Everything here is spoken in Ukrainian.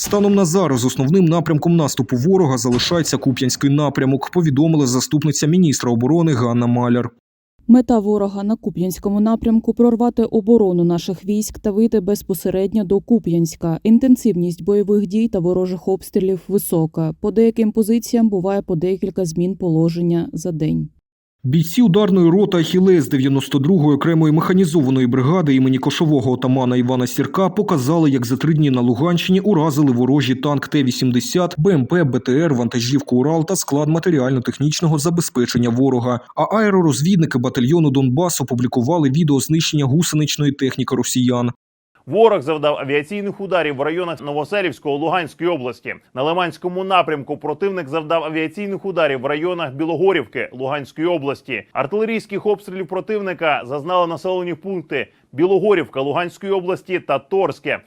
Станом на зараз основним напрямком наступу ворога залишається Куп'янський напрямок, повідомила заступниця міністра оборони Ганна Маляр. Мета ворога на Куп'янському напрямку прорвати оборону наших військ та вийти безпосередньо до Куп'янська. Інтенсивність бойових дій та ворожих обстрілів висока. По деяким позиціям буває по декілька змін положення за день. Бійці ударної роти Ахілес 92-ї окремої механізованої бригади імені кошового отамана Івана Сірка показали, як за три дні на Луганщині уразили ворожі танк Т-80, БМП, БТР, вантажівку Урал та склад матеріально-технічного забезпечення ворога. А аеророзвідники батальйону Донбас опублікували відео знищення гусеничної техніки росіян. Ворог завдав авіаційних ударів в районах Новоселівського Луганської області. На Лиманському напрямку противник завдав авіаційних ударів в районах Білогорівки Луганської області. Артилерійських обстрілів противника зазнали населені пункти Білогорівка Луганської області та Торське.